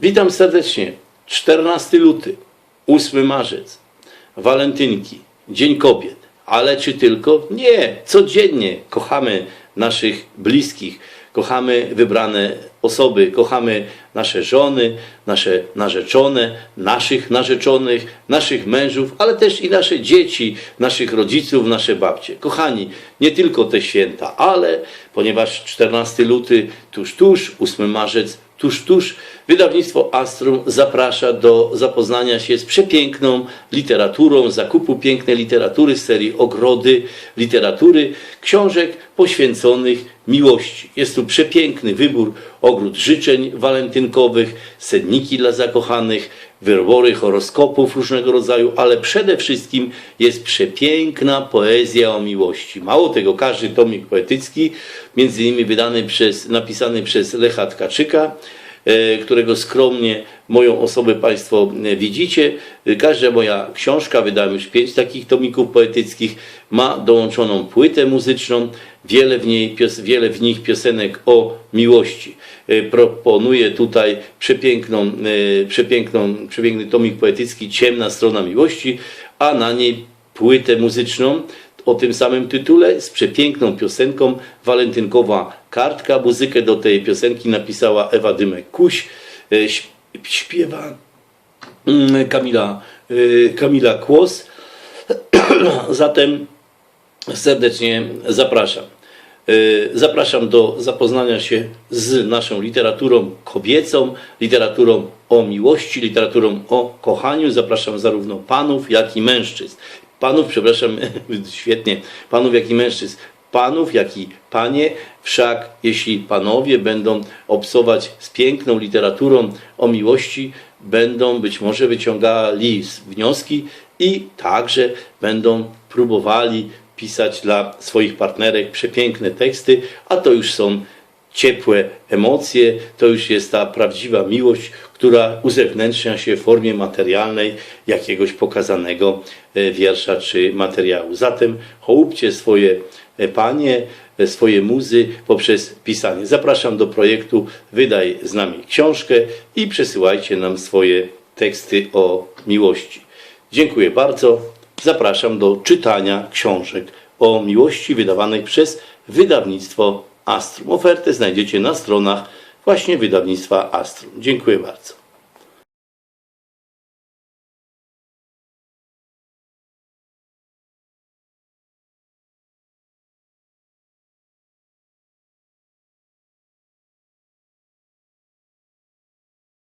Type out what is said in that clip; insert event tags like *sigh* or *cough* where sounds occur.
Witam serdecznie. 14 luty, 8 marzec, walentynki, Dzień Kobiet. Ale czy tylko? Nie. Codziennie kochamy naszych bliskich, kochamy wybrane osoby, kochamy nasze żony, nasze narzeczone, naszych narzeczonych, naszych mężów, ale też i nasze dzieci, naszych rodziców, nasze babcie. Kochani, nie tylko te święta, ale ponieważ 14 luty tuż, tuż, 8 marzec tuż, tuż, wydawnictwo Astrum zaprasza do zapoznania się z przepiękną literaturą, zakupu pięknej literatury z serii Ogrody Literatury, książek poświęconych miłości. Jest tu przepiękny wybór ogród życzeń walentynkowych, sedniki dla zakochanych, wybory horoskopów różnego rodzaju, ale przede wszystkim jest przepiękna poezja o miłości. Mało tego, każdy tomik poetycki, między innymi wydany przez, napisany przez Lecha Tkaczyka, którego skromnie moją osobę Państwo e, widzicie. E, Każda moja książka, wydałem już pięć takich tomików poetyckich, ma dołączoną płytę muzyczną, wiele w, niej, wiele w nich piosenek o miłości. E, Proponuję tutaj przepiękną, e, przepiękną, przepiękny tomik poetycki Ciemna strona miłości, a na niej płytę muzyczną o tym samym tytule z przepiękną piosenką Walentynkowa Kartka. Muzykę do tej piosenki napisała Ewa Dymek-Kuś. E, śp- Śpiewa mm, Kamila, e, Kamila Kłos. *clears throat* Zatem serdecznie zapraszam. Y, Zapraszam do zapoznania się z naszą literaturą kobiecą, literaturą o miłości, literaturą o kochaniu. Zapraszam zarówno panów, jak i mężczyzn. Panów, przepraszam, *laughs* świetnie, panów, jak i mężczyzn. Panów, jak i panie, wszak jeśli panowie będą obsować z piękną literaturą o miłości, będą być może wyciągali wnioski i także będą próbowali pisać dla swoich partnerek przepiękne teksty, a to już są ciepłe emocje, to już jest ta prawdziwa miłość, która uzewnętrznia się w formie materialnej jakiegoś pokazanego e, wiersza czy materiału. Zatem chołupcie swoje e, panie, e, swoje muzy poprzez pisanie. Zapraszam do projektu Wydaj z nami książkę i przesyłajcie nam swoje teksty o miłości. Dziękuję bardzo. Zapraszam do czytania książek o miłości wydawanych przez wydawnictwo Astrum. Ofertę znajdziecie na stronach właśnie wydawnictwa Astrum. Dziękuję bardzo.